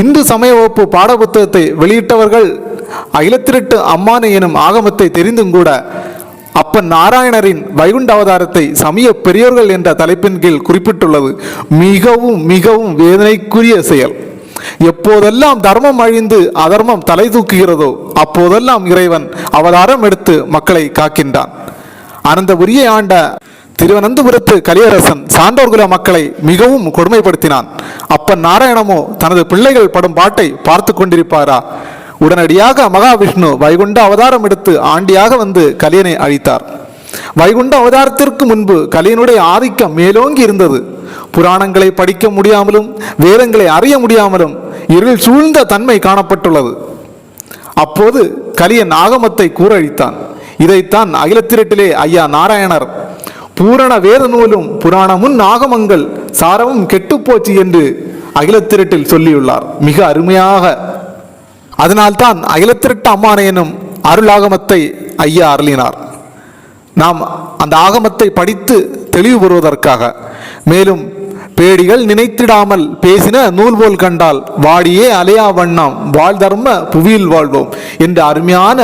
இந்து சமய வகுப்பு பாடப்புத்தகத்தை வெளியிட்டவர்கள் அகிலத்திரட்டு அம்மானை எனும் ஆகமத்தை தெரிந்தும் கூட அப்பன் நாராயணரின் வைகுண்ட அவதாரத்தை சமய பெரியோர்கள் என்ற தலைப்பின் கீழ் குறிப்பிட்டுள்ளது. மிகவும் மிகவும் வேதனைக்குரிய செயல். எப்போதெல்லாம் தர்மம் அழிந்து அதர்மம் தலை தூக்குகிறதோ அப்போதெல்லாம் இறைவன் அவதாரம் எடுத்து மக்களை காக்கின்றான். அனந்தபுரியை ஆண்ட திருவனந்தபுரத்து கலியரசன் சான்றோர்குல மக்களை மிகவும் கொடுமைப்படுத்தினான். அப்பன் நாராயணமோ தனது பிள்ளைகள் படும் பாட்டை பார்த்து கொண்டிருப்பாரா? உடனடியாக மகாவிஷ்ணு வைகுண்ட அவதாரம் எடுத்து ஆண்டியாக வந்து கலியனை அழித்தார். வைகுண்ட அவதாரத்திற்கு முன்பு கலியனுடைய ஆதிக்கம் மேலோங்கி இருந்தது. புராணங்களை படிக்க முடியாமலும் வேதங்களை அறிய முடியாமலும் இருள் சூழ்ந்த தன்மை காணப்பட்டுள்ளது. அப்போது கலியன் ஆகமத்தை கூறழித்தான். இதைத்தான் அகிலத்திரட்டிலே ஐயா நாராயணர் பூரண வேத நூலும் புராணமும் ஆகமங்கள் சாரமும் கெட்டுப்போச்சு என்று அகிலத்திரட்டில் சொல்லியுள்ளார். மிக அருமையாக. அதனால்தான் அகிலத்திரட்டு அம்மானை எனும் அருளாகமத்தை ஐயா அருளினார். நாம் அந்த ஆகமத்தை படித்து தெளிவு பெறுவதற்காக. மேலும் பேடிகள் நினைத்திடாமல் பேசின நூல் போல் கண்டால் வாடியே அலையா வண்ணம் வாழ்தர்ம புவியில் வாழ்வோம் என்ற அருமையான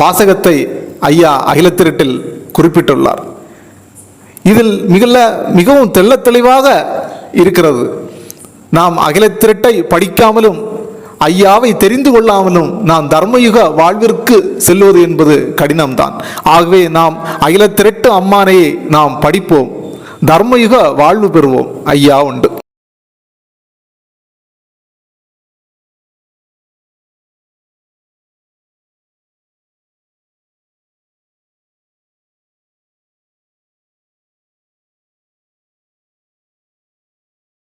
வாசகத்தை ஐயா அகிலத்திரட்டில் குறிப்பிட்டுள்ளார். இதில் மிக மிகவும் தெள்ள தெளிவாக இருக்கிறது. நாம் அகிலத்திரட்டை படிக்காமலும் ஐயாவை தெரிந்து கொள்ளாமலும் நாம் தர்மயுக வாழ்விற்கு செல்வது என்பது கடினம்தான். ஆகவே நாம் அகிலத்திரட்டு அம்மானையை நாம் படிப்போம். தர்மயுக வாழ்வு பெறுவோம். ஐயா உண்டு.